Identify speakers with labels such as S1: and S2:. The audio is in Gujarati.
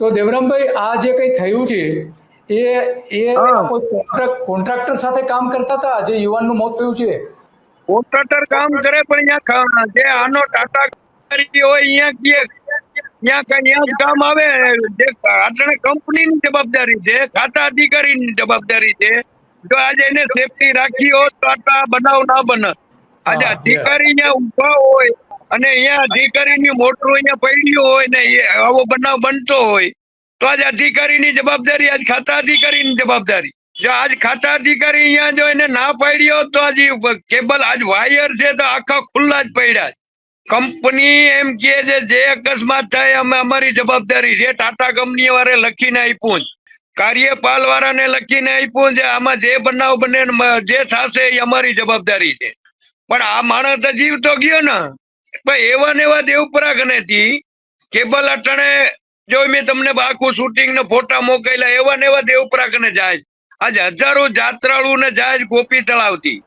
S1: તો દેવરામભાઈ આ જે કંઈ થયું છે એ એ કોન્ટ્રાક્ટર સાથે કામ કરતા હતા? જે યુવાનનું મોત થયું છે?
S2: કોન્ટ્રાક્ટર કામ કરે પણ અહીંયા જે આનો ટાટા કરી હોય અહીંયા કે ત્યાં ત્યાં જ કામ આવે જે આટણે કંપનીની જવાબદારી છે ખાતા અધિકારીની જવાબદારી છે. જો આજે એને સેફટી રાખી હોત તો આટલા બનાવ ના બને. આજે અધિકારી અહીંયા ઊભા હોય અને અહીંયા અધિકારીની મોટર અહીંયા પડ્યું હોય ને આવો બનાવ બનતો હોય, તો આજ અધિકારીની જવાબદારી, આજ ખાતા અધિકારીની જવાબદારી. જો આજ ખાતા અધિકારી અહીંયા જો એને ના પાડ્યો તો આજ કેબલ આજ વાયર છે તો આખા ખુલ્લા જ પડ્યા કંપની એમ કે છે, જે અકસ્માત થાય અમે અમારી જવાબદારી છે. ટાટા કંપની વાળે લખીને આપ્યું. કાર્યપાલ વાળાને લખીને આપ્યું છે, આમાં જે બનાવ બને જે થશે એ અમારી જવાબદારી છે. પણ આ માણસ તો જીવતો ગયો ને. પણ એવા ને એવા દેવપરા નથી કેબલ અટણે જો મેં તમને બાકુ શૂટિંગ ને ફોટા મોકલ્યા એવા ને એવા દેવપરા કને જાય. આજે હજારો જાત્રાળુ ને જાય ગોપી તળાવથી.